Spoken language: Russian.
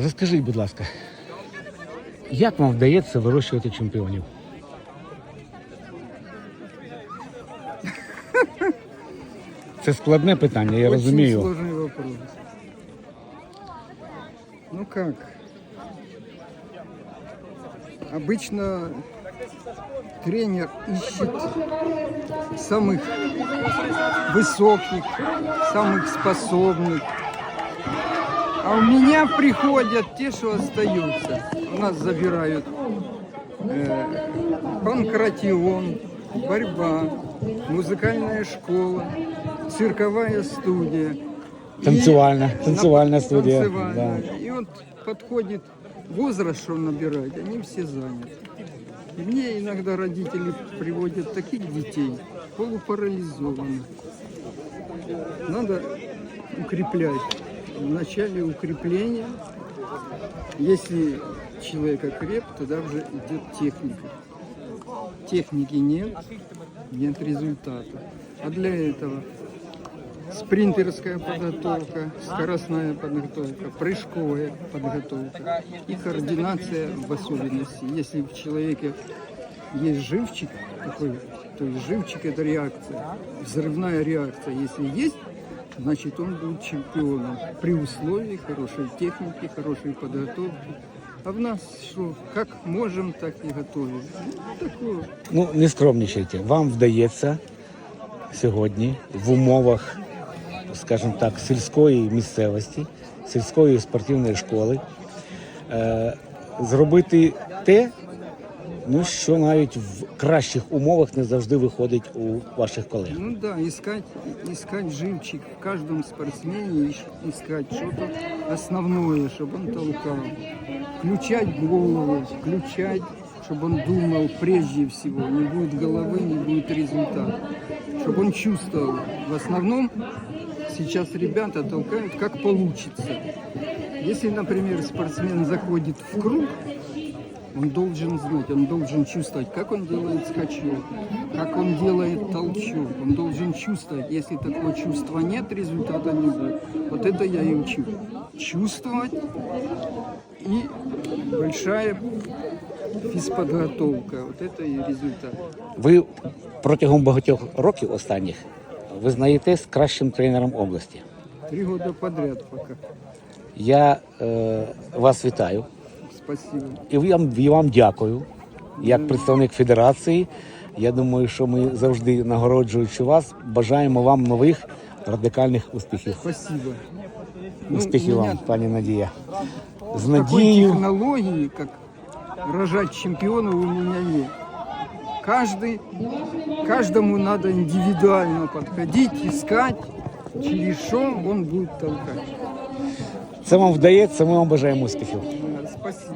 Розкажіть, будь ласка, як вам вдається вирощувати чемпіонів? Це складне питання, я Очень розумію. сложный вопрос. Ну как? Обычно тренер ищет самых высоких, самых способных. а у меня приходят те, что остаются. У нас забирают э, панкратион, борьба, музыкальная школа, цирковая студия. И Танцевальная, на- танцевальная студия, танцевальная. И вот подходит возраст, что набирать, они все заняты. И мне иногда родители приводят таких детей, полупарализованных. Надо укреплять. В начале укрепления, если человек окреп, тогда уже идет техника. Техники нет, нет результата. А для этого спринтерская подготовка, скоростная подготовка, прыжковая подготовка и координация в особенности. Если в человеке есть живчик такой, то есть живчик это реакция, взрывная реакция. Если есть, значит он будет чемпионом при условии хорошей техники, хорошей подготовки. А в нас что, как можем, так и готовим. Ну. Ну, не скромничайте. Вам вдається сьогодні в умовах, скажімо так, сільської місцевості, сільської спортивної школи е, зробити те, ну, що навіть в кращих умовах не завжди виходить у ваших колег. Ну да, искать, искать живчик в каждом спортсмене, искать что-то основное, чтобы он толкал. Включать голову, включать, чтобы он думал прежде всего. Не будет головы, не будет результата. Чтобы он чувствовал. В основном сейчас ребята толкают, как получится. Если, например, спортсмен заходит в круг, он должен знать, он должен чувствовать, как он делает скачок, как он делает толчок. Он должен чувствовать. Если такого чувства нет, результата не будет. Вот это я и учу. Чувствовать и большая физподготовка. Вот это и результат. Ви протягом багатьох років останніх визнаєтесь кращим тренером області. Три года подряд пока. Я е, вас вітаю Спасибо. і вам, і вам дякую. Як представник федерації, я думаю, що ми завжди нагороджуючи вас, бажаємо вам нових радикальних успіхів. Спасибо. Ну, Успіхів у меня вам, пані Надія. З надією. технологии, как рожать чемпионов, у меня нет. Каждый, каждому надо индивидуально подходить, искать, через что он будет толкать. Це вам вдається, ми вам бажаємо успіхів. Спасибо.